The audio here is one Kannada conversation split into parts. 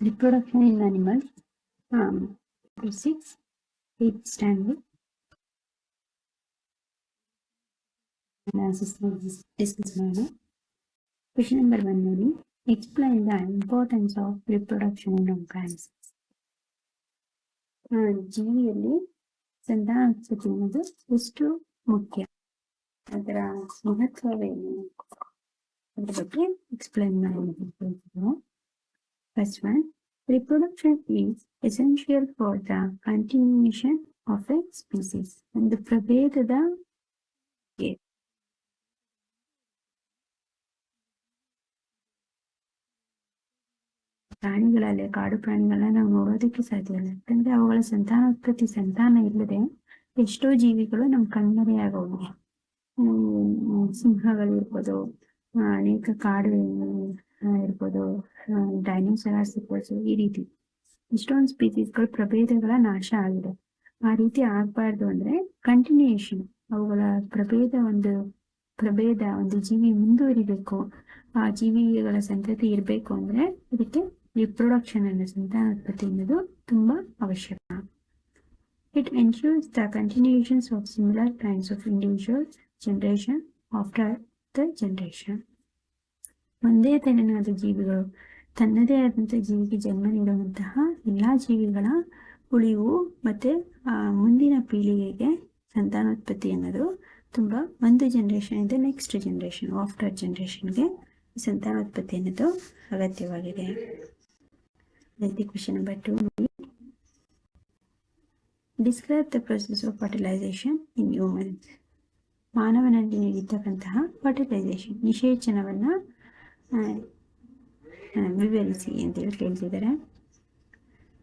reproduction in animals. Um, six, eighth standard. Analysis discuss ಮಾಡೋಣ ಕ್ವೆಶನ್ ನಂಬರ್ ಒನ್ ನೋಡಿ explain the importance of reproduction in plants ಜೀವಿಯಲ್ಲಿ ಸಂತಾನೋತ್ಪತ್ತಿ ಅನ್ನೋದು ಎಷ್ಟು ಮುಖ್ಯ ಅದರ ಮಹತ್ವವೇನು ಅದ್ರ ಬಗ್ಗೆ ಎಕ್ಸ್ಪ್ಲೈನ್ ಮಾಡೋದು first one reproduction is essential for the continuation of a species. ಒಂದು ಪ್ರಭೇದದ ಪ್ರಾಣಿಗಳಲ್ಲಿ ಕಾಡು ಪ್ರಾಣಿಗಳನ್ನ ನಾವು ನೋಡೋದಕ್ಕೆ ಸಾಧ್ಯ ಇಲ್ಲ. ಯಾಕಂದ್ರೆ ಅವುಗಳ ಸಂತಾನೋತ್ಪತ್ತಿ ಸಂತಾನ ಇಲ್ಲದೆ ಎಷ್ಟೋ ಜೀವಿಗಳು ನಮ್ ಕಣ್ಮರೆಯಾಗೋಗಿವೆ ಹ್ಮ್ ಸಿಂಹಗಳು ಇರ್ಬೋದು ಆ, ಅನೇಕ ಕಾಡು ಇರ್ಬೋದು. ಡೈನೋಸರಸ್ ಇರ್ಬೋದು, ಈ ರೀತಿ. ಇಷ್ಟೊಂದು ಸ್ಪೀಸೀಸ್ಗಳು ಪ್ರಭೇದಗಳ ನಾಶ ಆಗಿದೆ. ಆ ರೀತಿ ಆಗ್ಬಾರ್ದು ಅಂದ್ರೆ ಕಂಟಿನ್ಯೂಯೇಷನ್ ಅವುಗಳ ಪ್ರಭೇದ ಒಂದು ಪ್ರಭೇದ ಒಂದು ಜೀವಿ ಮುಂದುವರಿಬೇಕು. ಆ ಜೀವಿಗಳ ಸಂತತಿ ಇರಬೇಕು ಅಂದ್ರೆ ಇದಕ್ಕೆ ರಿಪ್ರೊಡಕ್ಷನ್ ಅನ್ನೋ ಸಂತಾನೋತ್ಪತ್ತಿ ಅನ್ನೋದು ತುಂಬಾ ಅವಶ್ಯಕ. It ensures the continuations of similar times of individual generation after the generation. ಒಂದೇ ತೆರನಾದ ಜೀವಿಗಳು, ತನ್ನದೇ ಆದಂಥ ಜೀವಿಗೆ ಜನ್ಮ ನೀಡುವಂತಹ ಎಲ್ಲ ಜೀವಿಗಳ ಉಳಿವು ಮತ್ತೆ ಮುಂದಿನ ಪೀಳಿಗೆಗೆ ಸಂತಾನೋತ್ಪತ್ತಿ ಅನ್ನೋದು ತುಂಬ ಒಂದು ಜನರೇಷನ್ ಇಂದ ನೆಕ್ಸ್ಟ್ ಜನ್ರೇಷನ್ ಆಫ್ಟರ್ ಜನ್ರೇಷನ್ಗೆ ಸಂತಾನೋತ್ಪತ್ತಿ ಅನ್ನೋದು ಅಗತ್ಯವಾಗಿದೆ. Question number two describe the process of fertilisation in humans ಮಾನವನಲ್ಲಿ ನೀಡಿರ್ತಕ್ಕಂತಹ ಫರ್ಟಿಲೈಸೇಷನ್ ನಿಷೇಚನವನ್ನ ಆ, ಹಾಂ ವಿವರಿಸಿ ಅಂತೇಳಿ ಕೇಳ್ತಿದ್ದಾರೆ.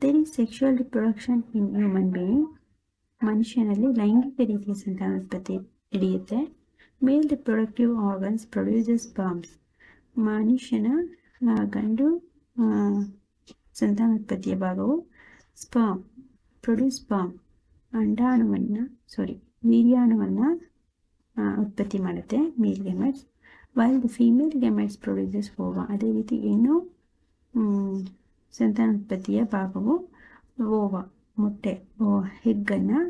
There is sexual reproduction in human being ಮನುಷ್ಯನಲ್ಲಿ ಲೈಂಗಿಕ ರೀತಿಯ ಸಂತಾನೋತ್ಪತ್ತಿ ನಡೆಯುತ್ತೆ. Male reproductive organs produces bombs ಮನುಷ್ಯನ ಗಂಡು ಸಂತಾನೋತ್ಪತ್ತಿಯ ಭಾಗವು ಸ್ಪಾಮ್ ಪ್ರೊಡ್ಯೂಸ್ ಬಾಂಬ್ ಅಂಡಾಣುವನ್ನು ಸಾರಿ ವೀರ್ಯಾಣುವನ್ನು ಉತ್ಪತ್ತಿ ಮಾಡುತ್ತೆ. Male gametes while the female gametes produces ova ಅದೇ ರೀತಿ ಏನು ಸಂತಾನೋತ್ಪತ್ತಿಯ ಭಾಗವು ಓವಾ ಮೊಟ್ಟೆ ಹೆಗ್ಗನ್ನು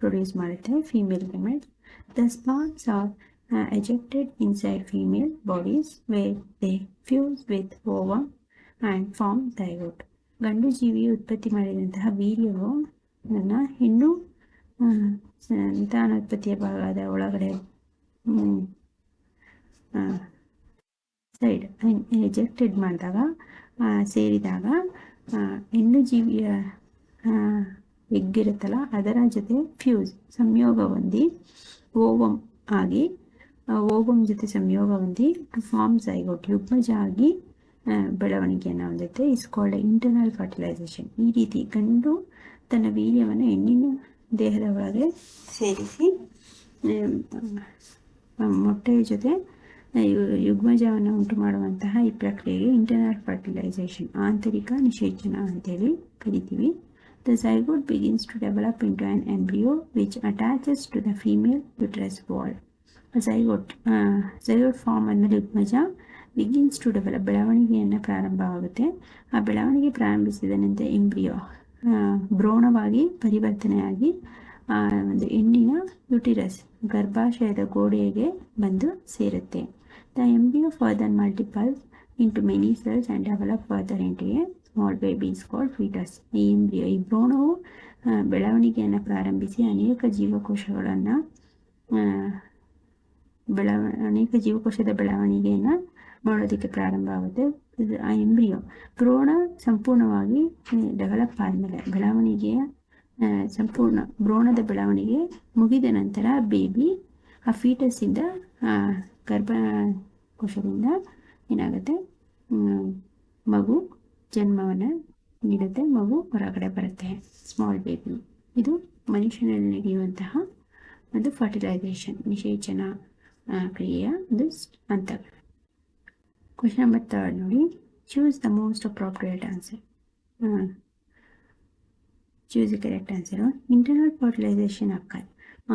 ಪ್ರೊಡ್ಯೂಸ್ ಮಾಡುತ್ತೆ female gametes the sperms are ejected inside female bodies where they fuse with ova and form ಥೈರೋಟ್ ಗಂಡು ಜೀವಿ ಉತ್ಪತ್ತಿ ಮಾಡಿದಂತಹ ವೀರ್ಯವು ನನ್ನ ಹೆಣ್ಣು ಸಂತಾನೋತ್ಪತ್ತಿಯ ಭಾಗದ ಒಳಗಡೆ ಸೈಡ್ ಎಜೆಕ್ಟೆಡ್ ಮಾಡಿದಾಗ ಸೇರಿದಾಗ ಹೆಣ್ಣು ಜೀವಿಯ ಎಗ್ಗಿರುತ್ತಲ್ಲ ಅದರ ಜೊತೆ ಫ್ಯೂಸ್ ಸಂಯೋಗ ಹೊಂದಿ ಓವಮ್ ಆಗಿ ಓವಮ್ ಜೊತೆ ಸಂಯೋಗ ಹೊಂದಿ ಟು ಫಾರ್ಮ್ ಸೈಗೋಟ್ ಯುಗ್ಮಜ ಆಗಿ ಬೆಳವಣಿಗೆಯನ್ನು ಹೊಂದುತ್ತೆ. ಇಸ್ ಕಾಲ್ಡ್ ಇಂಟರ್ನಲ್ ಫರ್ಟಿಲೈಸೇಷನ್ ಈ ರೀತಿ ಗಂಡು ತನ್ನ ವೀರ್ಯವನ್ನು ಹೆಣ್ಣಿನ ದೇಹದ ಒಳಗೆ ಸೇರಿಸಿ ಮೊಟ್ಟೆಯ ಜೊತೆ ಯುಗ್ಮಜವನ್ನು ಉಂಟು ಮಾಡುವಂತಹ ಈ ಪ್ರಕ್ರಿಯೆಗೆ ಇಂಟರ್ನಲ್ ಫರ್ಟಿಲೈಸೇಷನ್ ಆಂತರಿಕ ನಿಷೇಚನ ಅಂತೇಳಿ ಕರಿತೀವಿ. The zygote begins to develop into an embryo which attaches to the female uterus wall zygote zygote form ಆದಮೇಲೆ ಯುಗ್ಮಜ ಬಿಗಿನ್ಸ್ ಟು ಡೆವಲಪ್ ಬೆಳವಣಿಗೆಯನ್ನು ಪ್ರಾರಂಭವಾಗುತ್ತೆ ಆ ಬೆಳವಣಿಗೆ ಪ್ರಾರಂಭಿಸಿದ ನಂತರ ಎಂಬ್ರಿಯೋ ಭ್ರೂಣವಾಗಿ ಪರಿವರ್ತನೆಯಾಗಿ ಒಂದು ಹೆಣ್ಣಿನ ಯುಟಿರಸ್ ಗರ್ಭಾಶಯದ ಗೋಡೆಗೆ ಬಂದು ಸೇರುತ್ತೆ. The further multiplies into into cells cells and develop into a small babies called foetus ಈ ಎಂಬ್ರಿಯೋ ಈ ಭ್ರೂಣವು ಬೆಳವಣಿಗೆಯನ್ನು ಪ್ರಾರಂಭಿಸಿ ಅನೇಕ ಜೀವಕೋಶಗಳನ್ನು ಬೆಳವ ಅನೇಕ ಜೀವಕೋಶದ ಬೆಳವಣಿಗೆಯನ್ನು ಮಾಡೋದಕ್ಕೆ ಪ್ರಾರಂಭ ಆಗುತ್ತೆ. ಆ ಎಂಬ್ರಿಯೋ ಭ್ರೂಣ ಸಂಪೂರ್ಣವಾಗಿ ಡೆವಲಪ್ ಆದಮೇಲೆ ಬೆಳವಣಿಗೆಯ ಸಂಪೂರ್ಣ ಭ್ರೂಣದ ಬೆಳವಣಿಗೆ ಮುಗಿದ ನಂತರ ಬೇಬಿ ಆ ಫೀಟಸ್ಸಿಂದ ಆ, ಗರ್ಭಕೋಶದಿಂದ ಏನಾಗುತ್ತೆ? ಮಗು ಜನ್ಮವನ್ನು ನೀಡುತ್ತೆ ಮಗು ಹೊರಗಡೆ ಬರುತ್ತೆ ಸ್ಮಾಲ್ ಬೇಬಿ ಇದು ಮನುಷ್ಯನಲ್ಲಿ ನಡೆಯುವಂತಹ ಒಂದು ಫರ್ಟಿಲೈಸೇಷನ್ ನಿಷೇಚನ ಕ್ರಿಯೆಯ ಒಂದು ಹಂತಗಳು ಹಂತ. ಕ್ವಶನ್ ನಂಬರ್ ತರ್ಡ್ ನೋಡಿ. Choose the most appropriate answer choose correct answer internal fertilization occur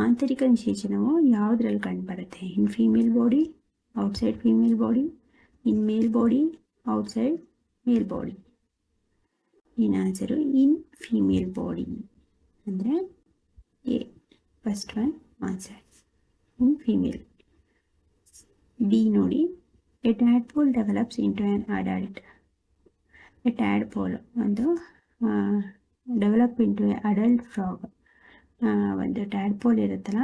ಆಂತರಿಕ ನಿಷೇಚನವು ಯಾವುದ್ರಲ್ಲಿ ಕಂಡು ಬರುತ್ತೆ? In female body outside female body in male body outside male body ಏನು ಆನ್ಸರು ಇನ್ ಫೀಮೇಲ್ ಬಾಡಿ ಅಂದರೆ A first one answer in female B ನೋಡಿ a tadpole develops into an adult a tadpole ಒಂದು ಡೆವಲಪ್ ಇಂಟು ಅಡಲ್ಟ್ ಫ್ರಾಗ್ ಒಂದು ಟ್ಯಾಡ್ಪೋಲ್ ಇರುತ್ತಲ್ಲ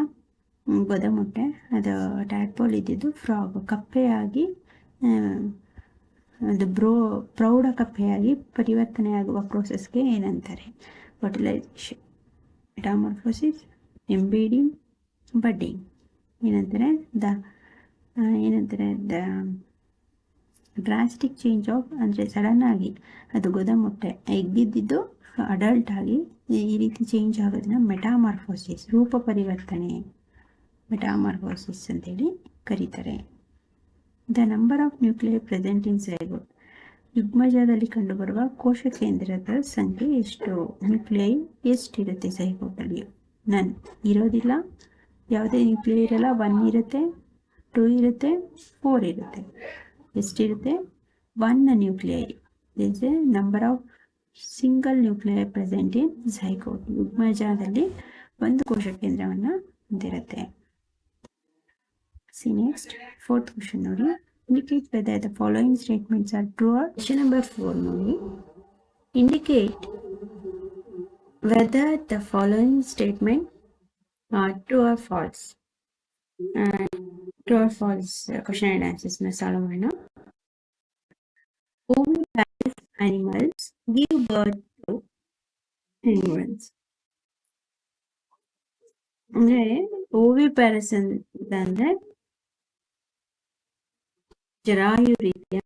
ಹ್ಮ್, ಗೊದಮುಟ್ಟೆ ಅದು ಟ್ಯಾಡ್ಪೋಲ್ ಇದ್ದಿದ್ದು ಫ್ರಾಗ್ ಕಪ್ಪೆಯಾಗಿ ಅದು ಬ್ರೋ ಪ್ರೌಢ ಕಪ್ಪೆಯಾಗಿ ಪರಿವರ್ತನೆಯಾಗುವ ಪ್ರೋಸೆಸ್ಗೆ ಏನಂತಾರೆ? ಫರ್ಟಿಲೈಸೇಷನ್ ಮೆಟಾಮಾರ್ಫೋಸಿಸ್ ಎಂಬೀಡಿಂಗ್ ಬಡ್ಡಿಂಗ್ ಏನಂತಾರೆ? ದ ಏನಂತಾರೆ? ದ ಡ್ರಾಸ್ಟಿಕ್ ಚೇಂಜ್ ಆಫ್ ಅಂದರೆ ಸಡನ್ ಆಗಿ ಅದು ಗೊದಮುಟ್ಟೆ ಎಗ್ಗಿದ್ದಿದ್ದು ಅಡಲ್ಟ್ ಆಗಿ ಈ ರೀತಿ ಚೇಂಜ್ ಆಗೋದನ್ನ ಮೆಟಾಮಾರ್ಫೋಸಿಸ್ ರೂಪ ಪರಿವರ್ತನೆ. ಮೆಟಾಮಾರ್ಫೋಸಿಸ್ ಅಂತೇಳಿ ಕರೀತಾರೆ. The number of nuclear present in zygote ಯುಗ್ಮಜದಲ್ಲಿ ಕಂಡುಬರುವ ಕೋಶ ಕೇಂದ್ರದ ಸಂಖ್ಯೆ ಎಷ್ಟು? ನ್ಯೂಕ್ಲಿಯೈ ಎಷ್ಟಿರುತ್ತೆ ಸೈಗೋಟಲ್ಲಿ ನನ್ ಇರೋದಿಲ್ಲ. ಯಾವುದೇ ನ್ಯೂಕ್ಲಿಯರ್ ಇರಲ್ಲ. ಒನ್ ಇರುತ್ತೆ, ಟೂ ಇರುತ್ತೆ, ಫೋರ್ ಇರುತ್ತೆ. ಎಷ್ಟಿರುತ್ತೆ? One nuclei. Is a number of single nuclear present in zygote ಯುಗ್ಮಜದಲ್ಲಿ ಒಂದು ಕೋಶ ಕೇಂದ್ರವನ್ನು ಹೊಂದಿರುತ್ತೆ. ಸಿ ನೆಕ್ಸ್ಟ್ ಫೋರ್ತ್ ಕ್ವಶನ್ ನೋಡಿ indicate whether the following statements are true or question number four ನೋಡಿ indicate whether the following statement are true or false true or false question and ಆನ್ಸರ್ಸ್ನ solve ಮಾಡೋಣ Oviparous animals give birth to penguins. ಅಂದ್ರೆ ಓವಿ ಪ್ಯಾರಸ್ ಅಂತಂದ್ರೆ ಜರಾಯು ರೀತಿಯ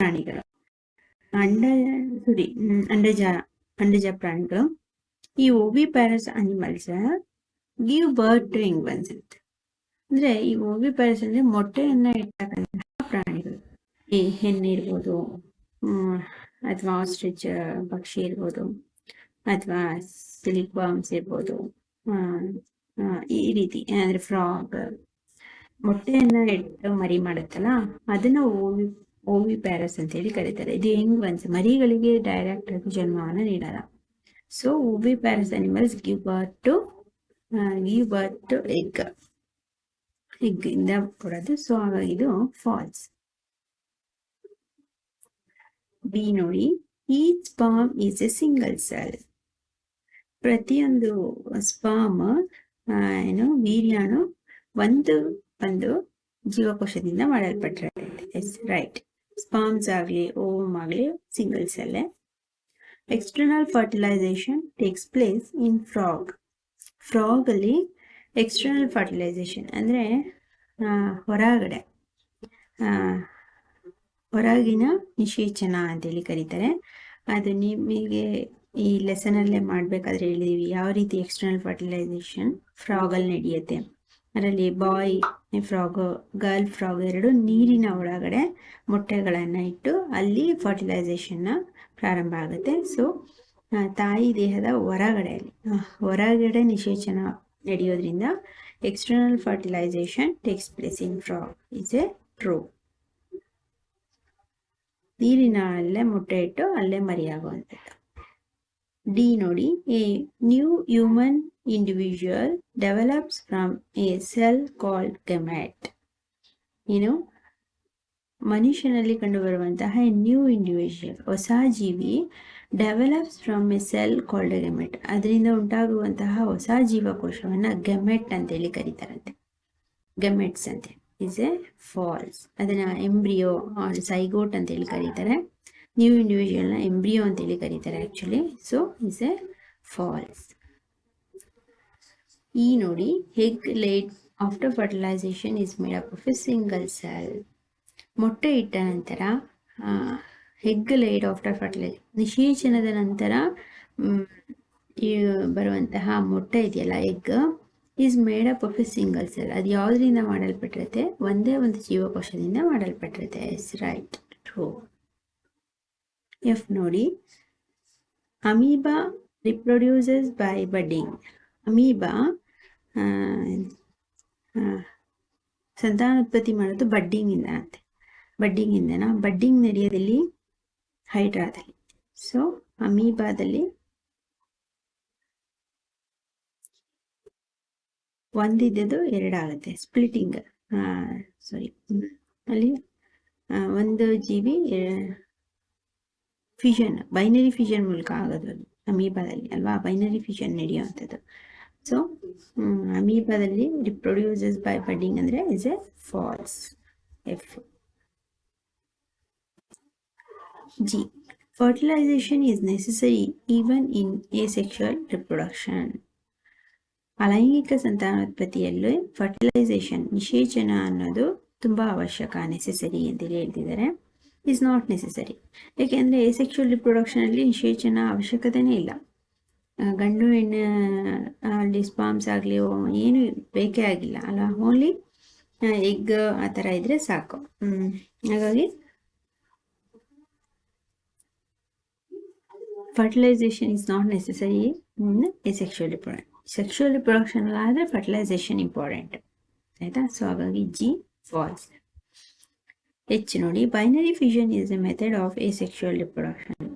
ಪ್ರಾಣಿಗಳು. ಅಂಡ ಸಾರಿ ಅಂಡಜ ಅಂಡಜ ಪ್ರಾಣಿಗಳು. ಈ oviparous animals give birth during ಅಂತ. ಅಂದ್ರೆ ಈ ಓವಿ ಪ್ಯಾರಸ್ ಅಂದ್ರೆ ಮೊಟ್ಟೆಯನ್ನ ಇಟ್ಟಕ್ಕಂತಹ ಪ್ರಾಣಿಗಳು. ಈ ಹೆಣ್ಣು ಇರ್ಬೋದು ಅಥವಾ ಆಸ್ಟ್ರಿಚ್ ಪಕ್ಷಿ ಇರ್ಬೋದು, ಅಥವಾ ಸಿಲಿಕ್ ಬಾಮ್ಸ್ ಇರ್ಬೋದು ಈ ರೀತಿ, ಅಂದ್ರೆ ಫ್ರಾಗ್ ಮೊಟ್ಟೆಯನ್ನ ಇಟ್ಟು ಮರಿ ಮಾಡುತ್ತಲ್ಲ, ಅದನ್ನ ಓವಿ ಓವಿ ಪ್ಯಾರಸ್ ಅಂತ ಹೇಳಿ ಕರೀತಾರೆ. ಇದು ಹೆಂಗ್ ಒನ್ಸ್ ಮರಿಗಳಿಗೆ ಡೈರೆಕ್ಟ್ ಆಗಿ ಜನ್ಮವನ್ನ ನೀಡಲ್ಲ. So oviparous animals give birth to give birth to egg egg ಇಂದ ಕೊಡೋದು. ಸೊ ಇದು ಫಾಲ್ಸ್ ಬಿ ನೋಡಿ each sperm is a single cell ಪ್ರತಿಯೊಂದು ಸ್ಪಾಮ್ ಏನು ವೀರ್ಯಾನು ಒಂದು ಒಂದು ಜೀವಕೋಶದಿಂದ ಮಾಡಲ್ಪಟ್ಟಿರುತ್ತೆ ಎಸ್ ರೈಟ್ ಸ್ಪಾಮ್ಸ್ ಆಗಲಿ ಓಮ್ ಆಗಲಿ single cell external fertilization takes place in frog frog ಅಲ್ಲಿ ಎಕ್ಸ್ಟರ್ನಲ್ ಫರ್ಟಿಲೈಸೇಷನ್ ಅಂದ್ರೆ ಹೊರಗಡೆ. ಹೊರಗಿನ ನಿಷೇಚನ ಅಂತೇಳಿ ಕರೀತಾರೆ. ಅದು ನಿಮಗೆ ಈ ಲೆಸನ್ ಅಲ್ಲೇ ಮಾಡ್ಬೇಕಾದ್ರೆ ಹೇಳಿದೀವಿ, ಯಾವ ರೀತಿ ಎಕ್ಸ್ಟರ್ನಲ್ ಫರ್ಟಿಲೈಸೇಷನ್ ಫ್ರಾಗ್ ಅಲ್ಲಿ ನಡೆಯುತ್ತೆ. ಅದರಲ್ಲಿ ಬಾಯ್ ಫ್ರಾಗು ಗರ್ಲ್ ಫ್ರಾಗ್ ಎರಡು ನೀರಿನ ಒಳಗಡೆ ಮೊಟ್ಟೆಗಳನ್ನು ಇಟ್ಟು ಅಲ್ಲಿ ಫರ್ಟಿಲೈಸೇಷನ್ನ ಪ್ರಾರಂಭ ಆಗುತ್ತೆ. ಸೊ ತಾಯಿ ದೇಹದ ಹೊರಗಡೆ ಆ, ಹೊರಗಡೆ ನಿಷೇಚನ ನಡೆಯೋದ್ರಿಂದ external fertilization takes place in frog is a true ನೀರಿನ ಅಲ್ಲೇ ಮೊಟ್ಟೆ ಇಟ್ಟು ಅಲ್ಲೇ ಮರಿಯಾಗುವಂಥದ್ದು. ಡಿ ನೋಡಿ. A new human individual develops from a cell called gamete ಏನು? ಮನುಷ್ಯನಲ್ಲಿ ಕಂಡುಬರುವಂತಹ ನ್ಯೂ ಇಂಡಿವಿಜುವಲ್ ಹೊಸ ಜೀವಿ develops from a cell called gamete ಅದರಿಂದ ಉಂಟಾಗುವಂತಹ ಹೊಸ ಜೀವಕೋಶವನ್ನು ಗೆಮೆಟ್ ಅಂತೇಳಿ ಕರೀತಾರಂತೆ. ಗೆಮೆಟ್ಸ್ ಅಂತೆ. ಇಸ್ ಎ ಫಾಲ್ಸ್ ಅದನ್ನು ಎಂಬ್ರಿಯೋ ಸೈಗೋಟ್ ಅಂತೇಳಿ ಕರೀತಾರೆ. ನ್ಯೂ ಇಂಡಿವಿಜುವಲ್ನ ಎಂಬ್ರಿಯೋ ಅಂತೇಳಿ ಕರೀತಾರೆ actually so is a false ಈ ನೋಡಿ egg laid after fertilization is made up of a single cell ಮೊಟ್ಟೆ ಇಟ್ಟ ನಂತರ ಹೆಗ್ ಲೇಡ್ ಆಫ್ಟರ್ ಫರ್ಟಿಲೈಸ್ ನಿಶೇಚನದ ನಂತರ ಬರುವಂತಹ ಮೊಟ್ಟೆ ಇದೆಯಲ್ಲ egg is made up of a single cell ಅದು ಯಾವುದರಿಂದ ಮಾಡಲ್ಪಟ್ಟಿರುತ್ತೆ? ಒಂದೇ ಒಂದು ಜೀವಕೋಶದಿಂದ ಮಾಡಲ್ಪಟ್ಟಿರುತ್ತೆ. ಎಸ್ ರೈಟ್ ಟ್ರೂ ಎಫ್ ನೋಡಿ. Amoeba reproduces by budding amoeba ಸಂತಾನೋತ್ಪತ್ತಿ ಮಾಡೋದು ಬಡ್ಡಿಂಗಿಂದ ಅಂತೆ. ಬಡ್ಡಿಂಗಿಂದನಾ ಬಡ್ಡಿಂಗ್ ನಡೆಯೋದಲ್ಲಿ ಹೈಡ್ರಾದಲ್ಲಿ ಸೊ ಅಮೀಬಾದಲ್ಲಿ ಒಂದಿದ್ದು ಎರಡಾಗುತ್ತೆ. ಸ್ಪ್ಲಿಟಿಂಗ್ ಸಾರಿ ಅಲ್ಲಿ ಒಂದು ಒಂದು ಜೀವಿ ಫಿಷನ್ ಬೈನರಿ ಫಿಷನ್ ಮೂಲಕ ಆಗೋದು ಅದು ಅಮೀಬಾದಲ್ಲಿ ಅಲ್ವಾ? ಬೈನರಿ ಫಿಷನ್ ನಡೆಯುವಂಥದ್ದು. ಸೊ ಅಮೀಬಾದಲ್ಲಿ ರಿಪ್ರೊಡ್ಯೂಸಸ್ ಬೈ ಬಡ್ಡಿಂಗ್ ಅಂದರೆ is a false F G fertilization is even in a asexual reproduction ಅಲೈಂಗಿಕ ಸಂತಾನೋತ್ಪತ್ತಿಯಲ್ಲೂ ಫರ್ಟಿಲೈಸೇಷನ್ ನಿಷೇಚನ ಅನ್ನೋದು ತುಂಬ ಅವಶ್ಯಕ ನೆಸೆಸರಿ ಅಂತೇಳಿ ಹೇಳ್ತಿದ್ದಾರೆ. ಇಸ್ ನಾಟ್ ನೆಸೆಸರಿ ಏಕೆಂದರೆ ಸೆಕ್ಷುವಲ್ ರಿಪ್ರೊಡಕ್ಷನಲ್ಲಿ ನಿಷೇಚನ ಅವಶ್ಯಕತೆನೇ ಇಲ್ಲ. ಗಂಡು ಹೆಣ್ಣು ಅಲ್ಲಿ ಸ್ಪಾಮ್ಸ್ ಆಗಲಿ ಏನು ಬೇಕೇ ಆಗಿಲ್ಲ ಅಲ್ಲ? ಓನ್ಲಿ ಎಗ್ ಆ ಥರ ಇದ್ದರೆ ಸಾಕು. ಹಾಗಾಗಿ fertilization is not necessary in asexual reproduction sexual reproduction ಆದರೆ ಫರ್ಟಿಲೈಸೇಷನ್ ಇಂಪಾರ್ಟೆಂಟ್ ಆಯಿತಾ? ಸೊ ಹಾಗಾಗಿ ಜಿ ಫಾಲ್ಸ್ ಎಚ್ ನೋಡಿ. Binary fission is a method of asexual reproduction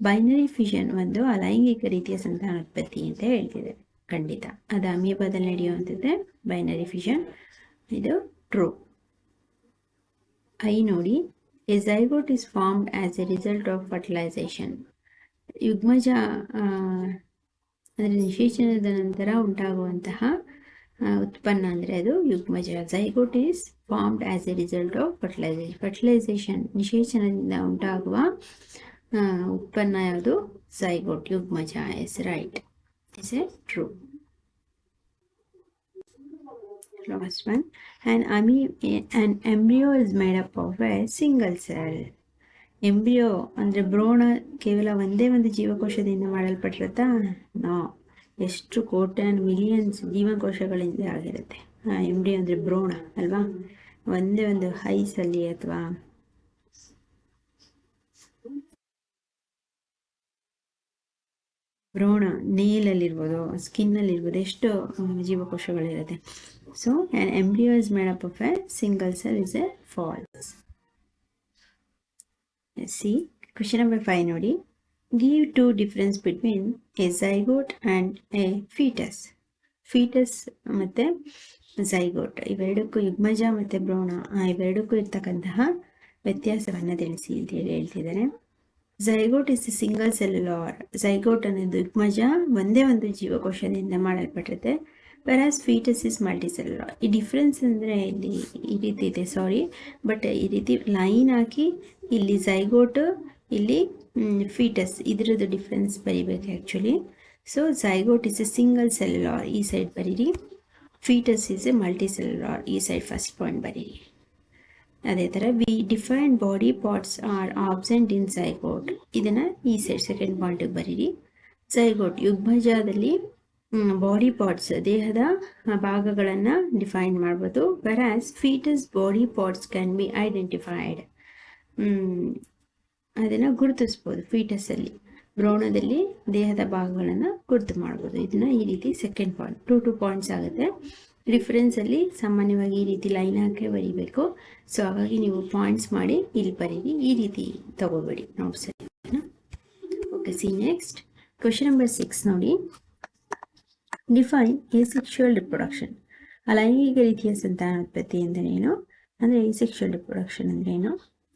binary fission ಒಂದು ಅಲೈಂಗಿಕ ರೀತಿಯ ಸಂತಾನೋತ್ಪತ್ತಿ ಅಂತ ಹೇಳ್ತಿದೆ. ಖಂಡಿತ. ಅದು ಅಮೀಬಾದಲ್ಲಿ ನಡೆಯುವಂಥದ್ದೇ ಬೈನರಿ ಫಿಷನ್ ಇದು ಟ್ರೂ ಐ ನೋಡಿ. A zygote is formed as a result of fertilization ಯುಗ್ಮಜ ಅಂದರೆ ನಿಶೇಚನದ ನಂತರ ಉಂಟಾಗುವಂತಹ ಉತ್ಪನ್ನ ಅಂದರೆ ಅದು ಯುಗ್ಮಜ. Zygote is formed as a result of fertilization fertilization ನಿಷೇಚನದಿಂದ ಉಂಟಾಗುವ ಉತ್ಪನ್ನ ಯಾವುದು? Zygote ಯುಗ್ಮಜ yes right is a true last one and ami- an embryo is made up of a single cell embryo ಅಂದರೆ ಭ್ರೂಣ ಕೇವಲ ಒಂದೇ ಒಂದು ಜೀವಕೋಶದಿಂದ ಮಾಡಲ್ಪಟ್ಟಿರುತ್ತಾ? ನೋ ಎಷ್ಟು ಕೋಟ್ಯಾನ್ ಮಿಲಿಯನ್ಸ್ ಜೀವಕೋಶಗಳಿಂದ ಆಗಿರುತ್ತೆ. ಎಂಬ್ರಿಯೋ ಅಂದರೆ ಭ್ರೂಣ, ಅಲ್ವಾ? ಒಂದೇ ಒಂದು ಹೈಸಲ್ಲಿ ಅಥವಾ ಭ್ರೂಣ ನೇಲಲ್ಲಿರ್ಬೋದು, ಸ್ಕಿನ್ನಲ್ಲಿರ್ಬೋದು, ಎಷ್ಟು ಜೀವಕೋಶಗಳಿರುತ್ತೆ. So an embryo is made up of a single cell is a false C question number five ನೋಡಿ. Give two difference between a zygote and a foetus foetus ಮತ್ತು ಝೈಗೋಟ್. ಇವೆರಡಕ್ಕೂ ಯುಗ್ಮಜ ಮತ್ತು ಭ್ರೂಣ ಇವೆರಡಕ್ಕೂ ಇರ್ತಕ್ಕಂತಹ ವ್ಯತ್ಯಾಸವನ್ನು ತಿಳಿಸಿ ಅಂತ ಹೇಳಿ ಹೇಳ್ತಿದ್ದಾರೆ. Zygote is single cellular zygote ಅನ್ನೋದು ಯುಗ್ಮಜ ಒಂದೇ ಒಂದು ಜೀವಕೋಶದಿಂದ ಮಾಡಲ್ಪಟ್ಟಿರುತ್ತೆ. Versus foetus is multi cellular ಈ ಡಿಫ್ರೆನ್ಸ್ ಅಂದರೆ ಇಲ್ಲಿ ಈ ರೀತಿ ಇದೆ ಸಾರಿ ಬಟ್ ಈ ರೀತಿ ಲೈನ್ ಹಾಕಿ ಇಲ್ಲಿ ಝೈಗೋಟ್, ಇಲ್ಲಿ ಫೀಟಸ್ ಇದರದ್ದು ಡಿಫ್ರೆನ್ಸ್ ಬರಿಬೇಕು actually so zygote is a single cellular ಈ ಸೈಡ್ ಬರೀರಿ. Foetus is a multi cellular ಈ ಸೈಡ್ ಫಸ್ಟ್ ಪಾಯಿಂಟ್ ಬರೀರಿ ಅದೇ ಥರ we defined body parts are absent in zygote ಇದನ್ನು ಈ ಸೈಡ್ ಸೆಕೆಂಡ್ ಪಾಯಿಂಟಿಗೆ ಬರೀರಿ. ಸೈಗೋಟ್ ಯುಗ್ಮಜದಲ್ಲಿ ಬಾಡಿ ಪಾರ್ಟ್ಸ್ ದೇಹದ ಭಾಗಗಳನ್ನು ಡಿಫೈನ್ ಮಾಡ್ಬೋದು. Versus foetus body parts can be identified ಅದನ್ನು ಗುರುತಿಸ್ಬೋದು ಫೀಟಸಲ್ಲಿ ಭ್ರೂಣದಲ್ಲಿ ದೇಹದ ಭಾಗಗಳನ್ನು ಗುರುತು ಮಾಡ್ಬೋದು. ಇದನ್ನ ಈ ರೀತಿ second point two two points ಆಗುತ್ತೆ. ಡಿಫ್ರೆನ್ಸಲ್ಲಿ ಸಾಮಾನ್ಯವಾಗಿ ಈ ರೀತಿ ಲೈನ್ ಹಾಕಿ ಬರೀಬೇಕು. ಸೊ ಹಾಗಾಗಿ ನೀವು ಪಾಯಿಂಟ್ಸ್ ಮಾಡಿ ಇಲ್ಲಿ ಬರೀರಿ. ಈ ರೀತಿ ತಗೋಬೇಡಿ. Notes okay see next question number six ನೋಡಿ. ಡಿಫೈನ್ ಎ ಸೆಕ್ಷುಯಲ್ ರಿಪ್ರೊಡಕ್ಷನ್ ಅಲೈಂಗಿಕ ರೀತಿಯ ಸಂತಾನೋತ್ಪತ್ತಿ ಎಂದರೇನು ಅಂದರೆ ಸೆಕ್ಷುಯಲ್ ರಿಪ್ರೊಡಕ್ಷನ್ ಅಂದ್ರೇನು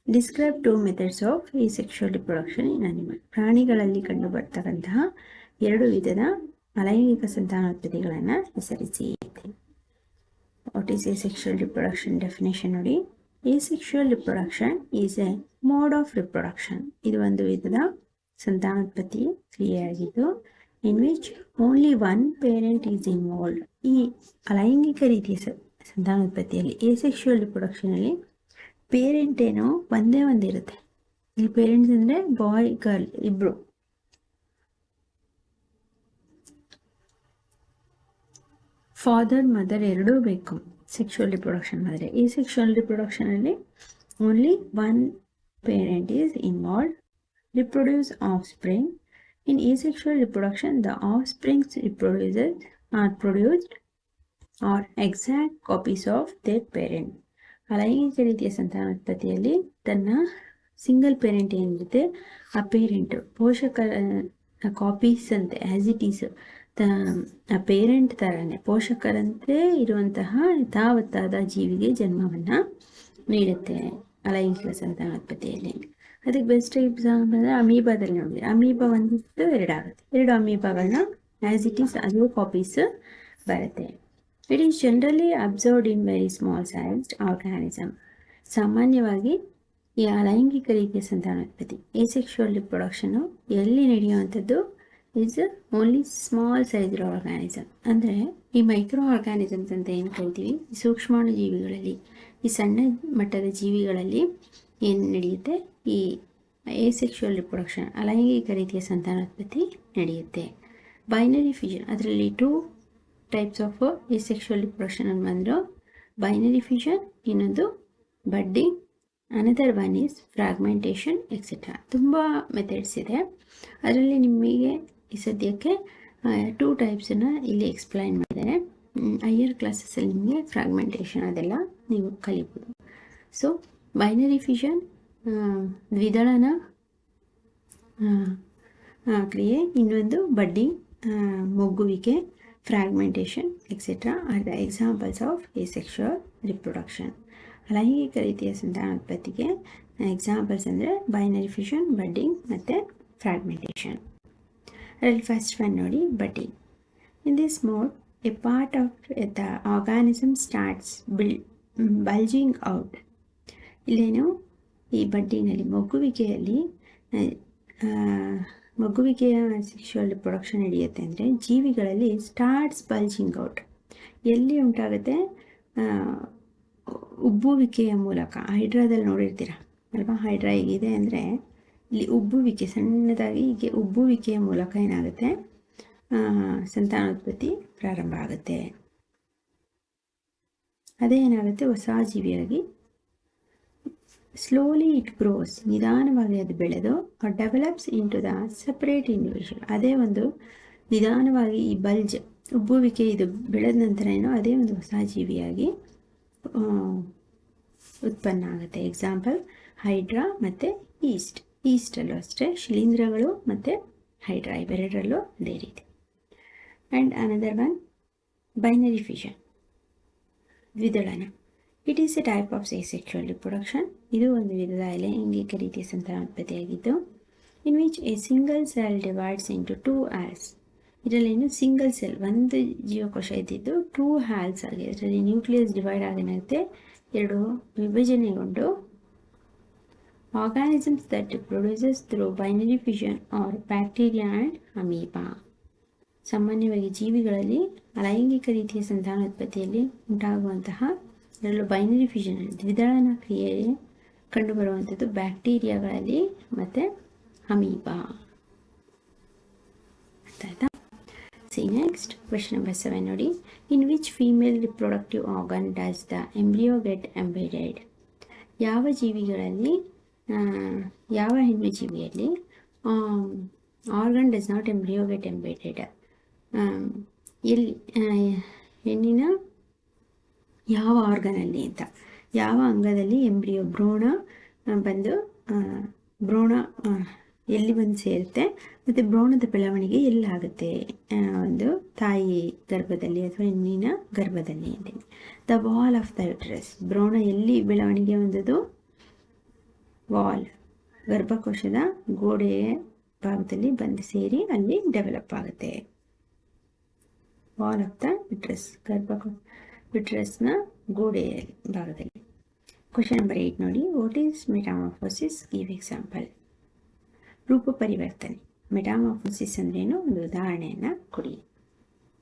describe two methods of asexual reproduction in animal ಪ್ರಾಣಿಗಳಲ್ಲಿ ಕಂಡು ಬರ್ತಕ್ಕಂತಹ ಎರಡು ವಿಧದ ಅಲೈಂಗಿಕ ಸಂತಾನೋತ್ಪತ್ತಿಗಳನ್ನು ಹೆಸರಿಸಿ. What is asexual reproduction definition ನೋಡಿ? Asexual reproduction is a mode of reproduction ಇದು ಒಂದು ವಿಧದ ಸಂತಾನೋತ್ಪತ್ತಿ ಕ್ರಿಯೆಯಾಗಿದ್ದು in which only one parent is involve ಈ ಅಲೈಂಗಿಕ ರೀತಿಯ ಸಂತಾನೋತ್ಪತ್ತಿಯಲ್ಲಿ ಎ ಸೆಕ್ಷುವಲ್ ರಿಪ್ರೊಡಕ್ಷನಲ್ಲಿ ಪೇರೆಂಟ್ ಏನು ಒಂದೇ ಒಂದಿರುತ್ತೆ. ಇಲ್ಲಿ ಪೇರೆಂಟ್ಸ್ ಅಂದರೆ ಬಾಯ್ ಗರ್ಲ್ ಇಬ್ರು. ಫಾದರ್ ಮದರ್ ಎರಡೂ ಬೇಕು ಸೆಕ್ಷುವಲ್ ರಿಪ್ರೊಡಕ್ಷನ್ ಮಾದರೆ ಈ sexual ರಿಪ್ರೊಡಕ್ಷನಲ್ಲಿ only one parent is involve reproduce offspring in ಈ sexual reproduction the offsprings reproducer are produced are exact copies of their parent ಅಲೈಂಗಿಕ ರೀತಿಯ ಸಂತಾನೋತ್ಪತ್ತಿಯಲ್ಲಿ ತನ್ನ ಸಿಂಗಲ್ ಪೇರೆಂಟ್ ಏನಿರುತ್ತೆ ಆ ಪೇರೆಂಟ್ ಪೋಷಕರ ಕಾಪೀಸ್ ಅಂತೆ ಆ್ಯಸ್ ಇಟ್ ಈಸ್ ಆ ಪೇರೆಂಟ್ ಥರನೇ ಪೋಷಕರಂತೆ ಇರುವಂತಹ ಯಥಾವತ್ತಾದ ಜೀವಿಗೆ ಜನ್ಮವನ್ನು ನೀಡುತ್ತೆ ಅಲೈಂಗಿಕ ಸಂತಾನೋತ್ಪತ್ತಿಯಲ್ಲಿ ಅದಕ್ಕೆ ಬೆಸ್ಟ್ ಎಕ್ಸಾಂಪಲ್ ಅಂದರೆ ಅಮೀಬಾದಲ್ಲಿ ನೋಡಿದ್ರೆ ಅಮೀಬಾ ಒಂದಿತ್ತು ಎರಡಾಗುತ್ತೆ ಎರಡು ಅಮೀಬಾಗಳನ್ನ ಆ್ಯಸ್ ಇಟ್ ಈಸ್ ಅದು ಕಾಪೀಸ್ ಬರುತ್ತೆ it is generally observed in very small sized organism ಸಾಮಾನ್ಯವಾಗಿ ಈ ಅಲೈಂಗಿಕ ರೀತಿಯ ಸಂತಾನೋತ್ಪತ್ತಿ. ಎಸೆಕ್ಷುವಲ್ ರಿಪ್ರೊಡಕ್ಷನು ಎಲ್ಲಿ ನಡೆಯುವಂಥದ್ದು? Is only small size organism ಅಂದರೆ ಈ ಮೈಕ್ರೋ ಆರ್ಗ್ಯಾನಿಸಮ್ಸ್ ಅಂತ ಏನು ಕರಿತೀವಿ? ಸೂಕ್ಷ್ಮಾಣು ಜೀವಿಗಳಲ್ಲಿ, ಈ ಸಣ್ಣ ಮಟ್ಟದ ಜೀವಿಗಳಲ್ಲಿ ಏನು ನಡೆಯುತ್ತೆ? ಈ ಎಸೆಕ್ಷುವಲ್ ರಿಪ್ರೊಡಕ್ಷನ್ ಅಲೈಂಗಿಕ ರೀತಿಯ ಸಂತಾನೋತ್ಪತ್ತಿ ನಡೆಯುತ್ತೆ. ಬೈನರಿ ಫ್ಯೂಷನ್ ಅದರಲ್ಲಿ two types of asexual reproduction ಅಂತ ಬಂದರು ಬೈನರಿ ಫ್ಯೂಷನ್ ಇನ್ನೊಂದು budding another one is fragmentation etcetera ತುಂಬ ಮೆಥಡ್ಸ್ ಇದೆ. ಅದರಲ್ಲಿ ನಿಮಗೆ ಈ ಸದ್ಯಕ್ಕೆ ಟೂ ಟೈಪ್ಸನ್ನು ಇಲ್ಲಿ ಎಕ್ಸ್ಪ್ಲೈನ್ ಮಾಡಿದ್ದಾರೆ ಹೈಯರ್ ಕ್ಲಾಸಸ್ಸಲ್ಲಿ ನಿಮಗೆ ಫ್ರಾಗ್ಮೆಂಟೇಷನ್ ಅದೆಲ್ಲ ನೀವು ಕಲಿಬೋದು. ಸೊ ಬೈನರಿ ಫ್ಯೂಷನ್ ದ್ವಿದಳನ ಕ್ರಿಯೆ, ಇನ್ನೊಂದು ಬಡ್ಡಿ ಮೊಗ್ಗುವಿಕೆ fragmentation etcetera are the examples of asexual reproduction ಲೈಂಗಿಕ ರೀತಿಯ ಸಂತಾನೋತ್ಪತ್ತಿಗೆ ಎಕ್ಸಾಂಪಲ್ಸ್ ಅಂದರೆ ಬೈನರಿ ಫ್ಯೂಷನ್ ಬಡ್ಡಿಂಗ್ ಮತ್ತು ಫ್ರಾಗ್ಮೆಂಟೇಷನ್ ಅದರಲ್ಲಿ ಫಸ್ಟ್ ಒನ್ ನೋಡಿ budding in this mode a part of the organism starts bill bulging out ಇಲ್ಲೇನು, ಈ ಬಡ್ಡಿನಲ್ಲಿ ಮಗುವಿಕೆಯಲ್ಲಿ ಆ, ಮಗುವಿಕೆಯ ಸೆಕ್ಷುವಲ್ ಪ್ರೊಡಕ್ಷನ್ ನಡೆಯುತ್ತೆ ಅಂದರೆ ಜೀವಿಗಳಲ್ಲಿ ಸ್ಟಾರ್ಟ್ಸ್ ಬಲ್ಜಿಂಗ್ ಔಟ್ ಎಲ್ಲಿ ಉಂಟಾಗುತ್ತೆ? ಉಬ್ಬುವಿಕೆಯ ಮೂಲಕ. ಹೈಡ್ರಾದಲ್ಲಿ ನೋಡಿರ್ತೀರ? ಅಲ್ವಾ? ಹೈಡ್ರಾ ಹೇಗಿದೆ ಅಂದರೆ ಇಲ್ಲಿ ಉಬ್ಬುವಿಕೆ ಸಣ್ಣದಾಗಿ ಹೀಗೆ ಉಬ್ಬುವಿಕೆಯ ಮೂಲಕ ಏನಾಗುತ್ತೆ? ಸಂತಾನೋತ್ಪತ್ತಿ ಪ್ರಾರಂಭ ಆಗುತ್ತೆ. ಅದೇ ಏನಾಗುತ್ತೆ? ಹೊಸ ಜೀವಿಯಾಗಿ ಸ್ಲೋಲಿ ಇಟ್ ಗ್ರೋಸ್ ನಿಧಾನವಾಗಿ ಅದು ಬೆಳೆದು develops into the separate individual ಅದೇ ಒಂದು ನಿಧಾನವಾಗಿ ಈ ಬಲ್ಜ್ ಉಬ್ಬುವಿಕೆ ಇದು ಬೆಳೆದ ನಂತರ ಏನೋ ಅದೇ ಒಂದು ಹೊಸ ಜೀವಿಯಾಗಿ ಉತ್ಪನ್ನ ಆಗುತ್ತೆ. ಎಕ್ಸಾಂಪಲ್ ಹೈಡ್ರಾ ಮತ್ತು ಈಸ್ಟ್ ಈಸ್ಟಲ್ಲೂ ಅಷ್ಟೇ, ಶಿಲೀಂಧ್ರಗಳು ಮತ್ತು ಹೈಡ್ರಾ ಇವೆರಡರಲ್ಲೂ ಅದೇ ರೀತಿ. And another one binary fission ದ್ವಿದಳನ. It is a type of sexual reproduction ಇದು ಒಂದು ವಿಧದ ಲೈಂಗಿಕ ರೀತಿಯ ಸಂತಾನೋತ್ಪತ್ತಿಯಾಗಿದ್ದು in which a single cell divides into two ಆಲ್ಸ್ ಇದರಲ್ಲೇನು ಸಿಂಗಲ್ ಸೆಲ್ ಒಂದು ಜೀವಕೋಶ ಇದ್ದಿದ್ದು ಟೂ ಹ್ಯಾಲ್ಸ್ ಆಗಿದೆ ಅದರಲ್ಲಿ ನ್ಯೂಕ್ಲಿಯಸ್ ಡಿವೈಡ್ ಆಗಿನಂತೆ ಎರಡು ವಿಭಜನೆಗೊಂಡು organisms that produces through binary fission are bacteria and amoeba ಸಾಮಾನ್ಯವಾಗಿ ಜೀವಿಗಳಲ್ಲಿ ಅಲೈಂಗಿಕ ರೀತಿಯ ಸಂತಾನೋತ್ಪತ್ತಿಯಲ್ಲಿ ಉಂಟಾಗುವಂತಹ ಅದರಲ್ಲೂ ಬೈನರಿ ಫಿಷನ್ ದ್ವಿದಳನ ಕ್ರಿಯೆ ಕಂಡುಬರುವಂಥದ್ದು ಬ್ಯಾಕ್ಟೀರಿಯಾಗಳಲ್ಲಿ ಮತ್ತು ಅಮೀಬಾ. ಅರ್ಥ see next question number seven ನೋಡಿ. In which female reproductive organ does the embryo get embedded ಯಾವ ಜೀವಿಗಳಲ್ಲಿ ಯಾವ ಹೆಣ್ಣು ಜೀವಿಯಲ್ಲಿ organ does not embryo get embedded ಎಲ್ಲಿ ಹೆಣ್ಣಿನ ಯಾವ ಆರ್ಗನಲ್ಲಿ ಅಂತ. ಯಾವ ಅಂಗದಲ್ಲಿ ಎಂಬ್ರಿಯೋ ಭ್ರೂಣ ಬಂದು ಭ್ರೂಣ ಎಲ್ಲಿ ಬಂದು ಸೇರುತ್ತೆ, ಮತ್ತು ಭ್ರೂಣದ ಬೆಳವಣಿಗೆ ಎಲ್ಲಾಗುತ್ತೆ ಒಂದು ತಾಯಿ ಗರ್ಭದಲ್ಲಿ ಅಥವಾ ಹೆಣ್ಣಿನ ಗರ್ಭದಲ್ಲಿ ಅಂತೇಳಿ the wall of the uterus ಭ್ರೂಣ ಎಲ್ಲಿ ಬೆಳವಣಿಗೆ ಹೊಂದದು? ವಾಲ್ ಗರ್ಭಕೋಶದ ಗೋಡೆಯ ಭಾಗದಲ್ಲಿ ಬಂದು ಸೇರಿ ಅಲ್ಲಿ ಡೆವಲಪ್ ಆಗುತ್ತೆ. ವಾಲ್ ಆಫ್ ದ ಯುಟ್ರಸ್ ಗರ್ಭಕೋ ಯುಟ್ರಸ್ನ ಗೋಡೆಯ ಭಾಗದಲ್ಲಿ. ಕ್ವಶನ್ ನಂಬರ್ ಏಯ್ಟ್ ನೋಡಿ. What is metamorphosis give example ರೂಪ ಪರಿವರ್ತನೆ. ಮೆಟಾಮಾಫೋಸಿಸ್ ಅಂದ್ರೇನು? ಒಂದು ಉದಾಹರಣೆಯನ್ನು ಕೊಡಿ.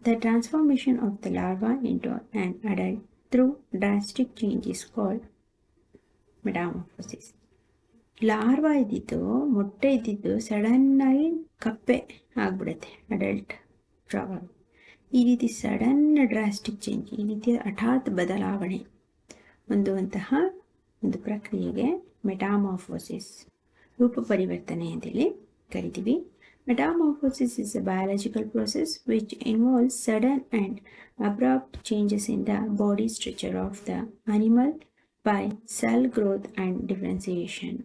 The transformation of the larva into an adult through drastic change is called metamorphosis larva ಇದ್ದಿದ್ದು, ಮೊಟ್ಟೆ ಇದ್ದಿದ್ದು ಸಡನ್ನಾಗಿ ಕಪ್ಪೆ ಆಗ್ಬಿಡುತ್ತೆ. ಅಡಲ್ಟ್ ಫ್ರಾಗ್ ಈ ರೀತಿ ಸಡನ್ ಡ್ರಾಸ್ಟಿಕ್ ಚೇಂಜ್ ಈ ರೀತಿಯ ಹಠಾತ್ ಬದಲಾವಣೆ ಹೊಂದುವಂತಹ ಒಂದು ಪ್ರಕ್ರಿಯೆಗೆ ಮೆಟಾಮಾಫೋಸಿಸ್ ರೂಪ ಪರಿವರ್ತನೆ ಅಂತೇಳಿ ಕರಿತೀವಿ. Metamorphosis is a biological process which involve sudden and abrupt changes in the body structure of the animal by cell growth and differentiation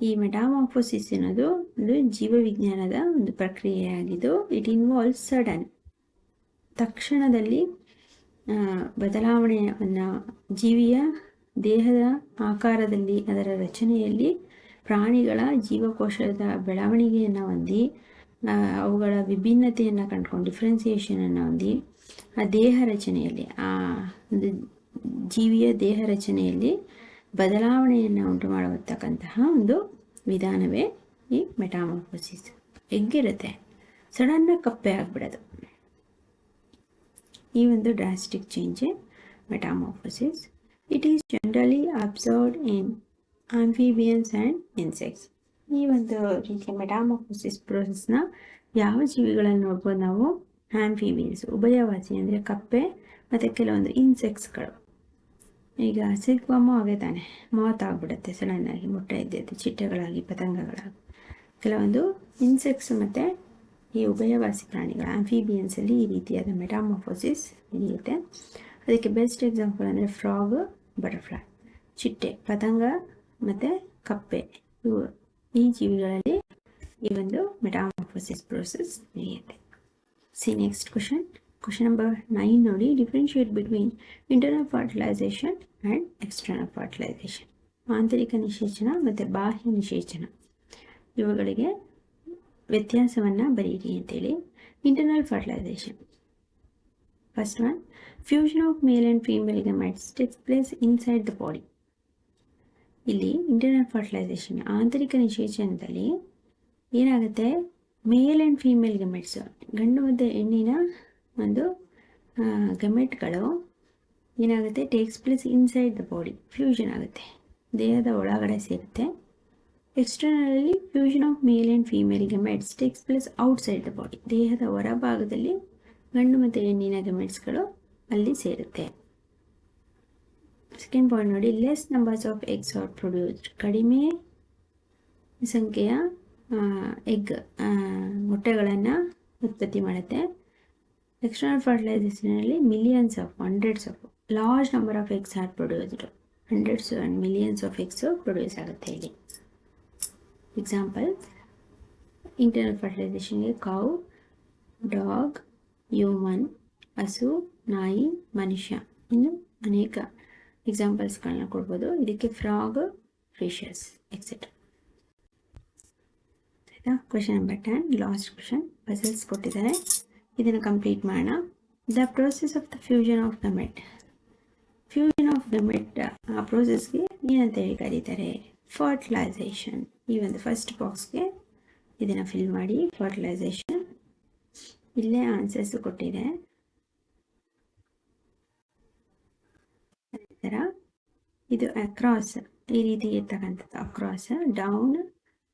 ಈ ಮೆಟಾಮಾರ್ಫೋಸಿಸ್ ಅನ್ನೋದು ಒಂದು ಜೀವವಿಜ್ಞಾನದ ಒಂದು ಪ್ರಕ್ರಿಯೆಯಾಗಿದ್ದು ಇಟ್ ಇನ್ವಾಲ್ವ್ ಸಡನ್ ತಕ್ಷಣದಲ್ಲಿ ಬದಲಾವಣೆಯನ್ನು ಜೀವಿಯ ದೇಹದ ಆಕಾರದಲ್ಲಿ, ಅದರ ರಚನೆಯಲ್ಲಿ ಪ್ರಾಣಿಗಳ ಜೀವಕೋಶದ ಬೆಳವಣಿಗೆಯನ್ನು ಹೊಂದಿ ಅವುಗಳ ವಿಭಿನ್ನತೆಯನ್ನು ಕಂಡುಕೊಂಡು ಡಿಫ್ರೆನ್ಸಿಯೇಷನನ್ನು ಹೊಂದಿ, ಆ ದೇಹ ರಚನೆಯಲ್ಲಿ, ಆ ಜೀವಿಯ ದೇಹ ರಚನೆಯಲ್ಲಿ ಬದಲಾವಣೆಯನ್ನು ಉಂಟು ಮಾಡತಕ್ಕಂತಹ ಒಂದು ವಿಧಾನವೇ ಈ ಮೆಟಾಮಾರ್ಫೋಸಿಸ್ ಹೆಗ್ಗಿರುತ್ತೆ ಸಡನ್ನಾಗಿ ಕಪ್ಪೆ ಆಗಿಬಿಡೋದು. ಈ ಒಂದು drastic change metamorphosis it is generally observed in amphibians and insects ಈ ಒಂದು ರೀತಿಯ ಮೆಟಾಮಾರ್ಫೋಸಿಸ್ ಪ್ರೋಸೆಸ್ನ ಯಾವ ಜೀವಿಗಳಲ್ಲಿ ನೋಡ್ಬೋದು ನಾವು? ಆಂಫಿಬಿಯನ್ಸ್ ಉಭಯವಾಸಿ ಅಂದರೆ ಕಪ್ಪೆ ಮತ್ತು ಕೆಲವೊಂದು ಇನ್ಸೆಕ್ಟ್ಸ್ಗಳು ಈಗ ಸಿಗ್ವಾಮು ಹಾಗೆ ತಾನೆ ಮಾತ್ ಆಗಿಬಿಡುತ್ತೆ ಸಡನ್ನಾಗಿ, ಮೊಟ್ಟೆ ಇದ್ದದ್ದು ಚಿಟ್ಟೆಗಳಾಗಿ, ಪತಂಗಗಳಾಗಿ. ಕೆಲವೊಂದು ಇನ್ಸೆಕ್ಟ್ಸ್ ಮತ್ತು ಈ ಉಭಯವಾಸಿ ಪ್ರಾಣಿಗಳ ಆಂಫಿಬಿಯನ್ಸಲ್ಲಿ ಈ ರೀತಿಯಾದ ಮೆಟಾಮೋಫೋಸಿಸ್ ನಡೆಯುತ್ತೆ. ಅದಕ್ಕೆ ಬೆಸ್ಟ್ ಎಕ್ಸಾಂಪಲ್ ಅಂದರೆ ಫ್ರಾಗ್ ಬಟರ್ಫ್ಲೈ ಚಿಟ್ಟೆ, ಪತಂಗ ಮತ್ತು ಕಪ್ಪೆ. ಇವು ಈ ಜೀವಿಗಳಲ್ಲಿ ಈ ಒಂದು ಮೆಟಾಮೋಫೋಸಿಸ್ ಪ್ರೋಸೆಸ್ ನಡೆಯುತ್ತೆ. See next question question number nine ನೋಡಿ. Differentiate between internal fertilisation and external fertilisation ಆಂತರಿಕ ನಿಷೇಚನ ಮತ್ತು ಬಾಹ್ಯ ನಿಶೇಚನ. ಇವುಗಳಿಗೆ ವ್ಯತ್ಯಾಸವನ್ನು ಬರೀರಿ ಅಂತೇಳಿ internal fertilisation first one fusion of male and female gametes takes place inside the body ಇಲ್ಲಿ ಇಂಟರ್ನಲ್ ಫರ್ಟಿಲೈಸೇಷನ್ ಆಂತರಿಕ ನಿಷೇಚನದಲ್ಲಿ ಏನಾಗುತ್ತೆ? ಮೇಲ್ ಆ್ಯಂಡ್ ಫೀಮೇಲ್ ಗಮೆಟ್ಸು ಗಂಡು ಮತ್ತು ಹೆಣ್ಣಿನ ಒಂದು ಗಮೆಟ್ಗಳು ಏನಾಗುತ್ತೆ? Takes place inside the body fusion ಆಗುತ್ತೆ. ದೇಹದ ಒಳಗಡೆ ಸೇರುತ್ತೆ. ಎಕ್ಸ್ಟರ್ನಲಲ್ಲಿ fusion of male and female gametes takes place outside the body ದೇಹದ ಹೊರಭಾಗದಲ್ಲಿ ಗಂಡು ಮತ್ತು ಹೆಣ್ಣಿನ ಗೆಮೆಟ್ಸ್ಗಳು ಅಲ್ಲಿ ಸೇರುತ್ತೆ. ಸೆಕೆಂಡ್ ಪಾಯಿಂಟ್ ನೋಡಿ less numbers of eggs are produced ಕಡಿಮೆ ಸಂಖ್ಯೆಯ ಎಗ್ ಮೊಟ್ಟೆಗಳನ್ನು ಉತ್ಪತ್ತಿ ಮಾಡುತ್ತೆ. External ಫರ್ಟಿಲೈಸೇಷನಲ್ಲಿ millions of hundreds of large number of eggs are produced hundreds and millions of eggs produce ಆಗುತ್ತೆ ಇಲ್ಲಿ. ಎಕ್ಸಾಂಪಲ್ ಇಂಟರ್ನಲ್ ಫರ್ಟಿಲೈಸೇಷನ್ಗೆ ಕೌ ಡಾಗ್ ಹ್ಯೂಮನ್ ಹಸು, ನಾಯಿ, ಮನುಷ್ಯ, ಇನ್ನು ಅನೇಕ ಎಕ್ಸಾಂಪಲ್ಸ್ಗಳನ್ನ ಕೊಡ್ಬೋದು. ಇದಕ್ಕೆ ಫ್ರಾಗ್ ಫಿಶಸ್ ಎಕ್ಸೆಟ್ರಾ ಆಯಿತಾ? Question number ten last question puzzles ಕೊಟ್ಟಿದ್ದಾರೆ. ಇದನ್ನು ಕಂಪ್ಲೀಟ್ ಮಾಡೋಣ. The process of the fusion of gamete fusion of gamete ಆ ಪ್ರೋಸೆಸ್ಗೆ ಏನಂತ ಹೇಳಿ ಕರೀತಾರೆ? ಫರ್ಟಿಲೈಸೇಷನ್ ಈ ಒಂದು ಫಸ್ಟ್ ಬಾಕ್ಸ್ಗೆ ಇದನ್ನು ಫಿಲ್ ಮಾಡಿ ಫರ್ಟಿಲೈಸೇಷನ್ ಇಲ್ಲೇ ಆನ್ಸರ್ಸ್ ಕೊಟ್ಟಿದೆ. ನಂತರ ಇದು ಅಕ್ರಾಸ್ ಈ ರೀತಿ ಇರ್ತಕ್ಕಂಥದ್ದು ಅಕ್ರಾಸ್ ಡೌನ್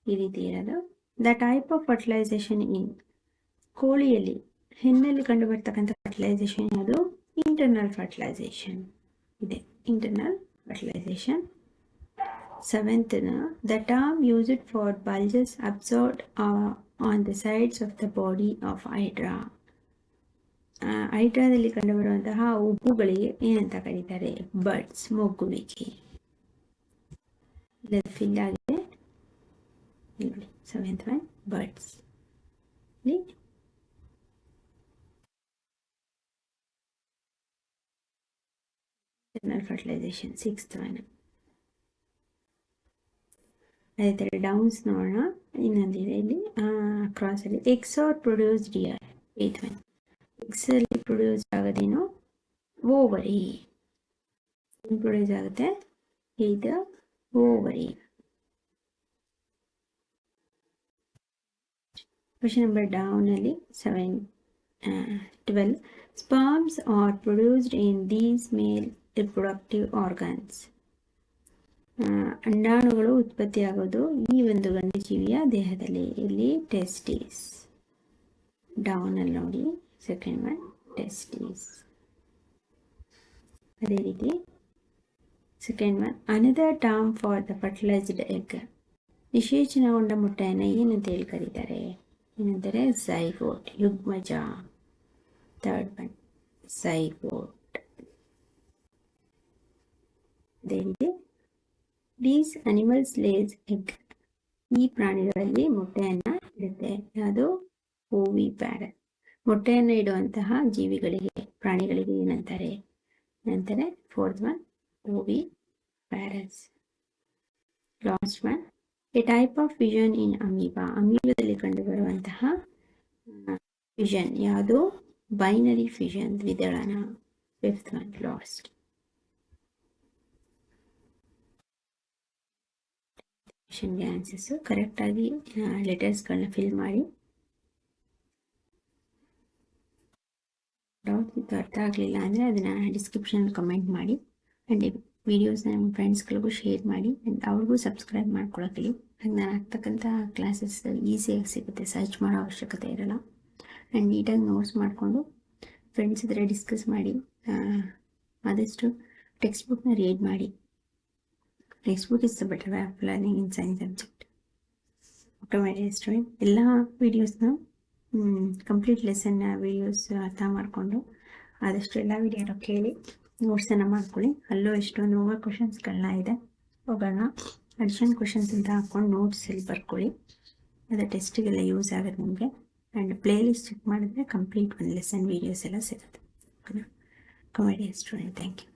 ಈ ರೀತಿ ಇರೋದು. The type of fertilisation in ಕೋಳಿಯಲ್ಲಿ, ಹೆಣ್ಣಲ್ಲಿ ಕಂಡು ಬರ್ತಕ್ಕಂಥ ಫರ್ಟಿಲೈಸೇಷನ್ ಯಾವುದು? ಇಂಟರ್ನಲ್ ಫರ್ಟಿಲೈಸೇಷನ್ ಇದೆ. Internal fertilisation ಸೆವೆಂತ್ನ the term used for bulges observed on the sides of the body of hydra ಹೈಡ್ರಾದಲ್ಲಿ ಕಂಡುಬರುವಂತಹ ಉಬ್ಬುಗಳಿಗೆ ಏನಂತ ಕರೀತಾರೆ? ಬರ್ಡ್ಸ್ ಮೊಗ್ಗುವಿಕೆ ಫಿಲ್ ಆಗಿದೆ. ನೋಡಿ seventh one birds fertilisation sixth one ಅದೇ ಥರ ಡೌನ್ಸ್ ನೋಡೋಣ. ಇನ್ನೊಂದಿದೆ ಇಲ್ಲಿ ಕ್ರಾಸಲ್ಲಿ eggs are produced here eighth one ಎಕ್ಸಲ್ಲಿ produce ಆಗೋದೇನು? ಓವರಿ ಪ್ರೊಡ್ಯೂಸ್ ಆಗುತ್ತೆ. ಇದು ovary question number ಡೌನಲ್ಲಿ seven twelve sperms are produced in these male reproductive organs ಅಂಡಾಣುಗಳು ಉತ್ಪತ್ತಿಯಾಗೋದು ಈ ಒಂದು ಗಂಡು ಜೀವಿಯ ದೇಹದಲ್ಲಿ. ಇಲ್ಲಿ ಟೆಸ್ಟೀಸ್ ಡೌನಲ್ಲಿ ನೋಡಿ ಸೆಕೆಂಡ್ ಒನ್ ಟೆಸ್ಟೀಸ್ ಅದೇ ರೀತಿ second one another term for the fertilized egg ನಿಶೇಚನಗೊಂಡ ಮೊಟ್ಟೆಯನ್ನು ಏನಂತ ಹೇಳಿ ಕರೀತಾರೆ? ಏನಂತಾರೆ? ಝೈಗೋಟ್ ಯುಗ್ಮಜ. ಥರ್ಡ್ ಒನ್ ಝೈಗೋಟ್ ಅದೇ ರೀತಿ ದೀಸ್ ಅನಿಮಲ್ಸ್ ಲೇಸ್ ಎಗ್ ಈ ಪ್ರಾಣಿಗಳಲ್ಲಿ ಮೊಟ್ಟೆಯನ್ನ ಇಡುತ್ತೆ. ಯಾವುದು? ಓವಿ ಪ್ಯಾರ ಮೊಟ್ಟೆಯನ್ನು ಇಡುವಂತಹ ಜೀವಿಗಳಿಗೆ, ಪ್ರಾಣಿಗಳಿಗೆ ಏನಂತಾರೆ? ಏನಂತಾರೆ? Fourth one oviparous last one a type of fission in amoeba ಅಮೀಬದಲ್ಲಿ ಕಂಡುಬರುವಂತಹ ವಿಷನ್ ಯಾವುದು? ಬೈನರಿ ಫಿಷನ್ ದ್ವಿದಳನ ಫಿಫ್ತ್ ಒನ್ ಲಾಸ್ಟ್ ಕ್ವಶನ್ಗೆ ಆನ್ಸರ್ಸು. ಕರೆಕ್ಟಾಗಿ ಲೆಟರ್ಸ್ಗಳನ್ನ ಫಿಲ್ ಮಾಡಿ. ಡೌಟ್ ಅರ್ಥ ಆಗಲಿಲ್ಲ ಅಂದರೆ ಅದನ್ನು ಡಿಸ್ಕ್ರಿಪ್ಷನಲ್ಲಿ ಕಮೆಂಟ್ ಮಾಡಿ. ಆ್ಯಂಡ್ ವೀಡಿಯೋಸ್ನ ನಿಮ್ಮ ಫ್ರೆಂಡ್ಸ್ಗಳಿಗೂ ಶೇರ್ ಮಾಡಿ. ಆ್ಯಂಡ್ ಅವ್ರಿಗೂ ಸಬ್ಸ್ಕ್ರೈಬ್ ಮಾಡ್ಕೊಳಕ್ಕೆ ಹಾಗೆ ನಾನು ಆಗ್ತಕ್ಕಂಥ ಕ್ಲಾಸಸ್ ಈಸಿಯಾಗಿ ಸಿಗುತ್ತೆ. ಸರ್ಚ್ ಮಾಡೋ ಅವಶ್ಯಕತೆ ಇರಲ್ಲ. ಆ್ಯಂಡ್ ನೀಟಾಗಿ ನೋಟ್ಸ್ ಮಾಡಿಕೊಂಡು ಫ್ರೆಂಡ್ಸ್ ಇದ್ದರೆ ಡಿಸ್ಕಸ್ ಮಾಡಿ. ಆದಷ್ಟು ಟೆಕ್ಸ್ಟ್ ಬುಕ್ನ ರೀಡ್ ಮಾಡಿ. Textbook is of learning in science subject dear student ಎಲ್ಲ ವೀಡಿಯೋಸ್ನ ಕಂಪ್ಲೀಟ್ ಲೆಸನ್ ವೀಡಿಯೋಸ್ ಅರ್ಥ ಮಾಡಿಕೊಂಡು ಆದಷ್ಟು ಎಲ್ಲ ವೀಡಿಯೋನ ಕೇಳಿ ನೋಟ್ಸನ್ನು ಮಾಡ್ಕೊಳ್ಳಿ ಅಲ್ಲೂ ಎಷ್ಟೊಂದು ಓವರ್ ಕ್ವಶನ್ಸ್ಗಳನ್ನ ಇದೆ ಹೋಗೋಣ ಅಡಿಷನ್ ಕ್ವಶನ್ಸ್ ಅಂತ ಹಾಕ್ಕೊಂಡು ನೋಟ್ಸಲ್ಲಿ ಬರ್ಕೊಳ್ಳಿ ಅದು ಟೆಸ್ಟಿಗೆಲ್ಲ ಯೂಸ್ ಆಗುತ್ತೆ ನಿಮಗೆ ಆ್ಯಂಡ್ ಪ್ಲೇ ಲಿಸ್ಟ್ ಚೆಕ್ ಮಾಡಿದ್ರೆ ಕಂಪ್ಲೀಟ್ ಒಂದು ಲೆಸನ್ ವೀಡಿಯೋಸ್ ಎಲ್ಲ ಸಿಗುತ್ತೆ ಓಕೆನಾ ಡಿಯರ್ ಸ್ಟೂಡೆಂಟ್ ಥ್ಯಾಂಕ್ ಯು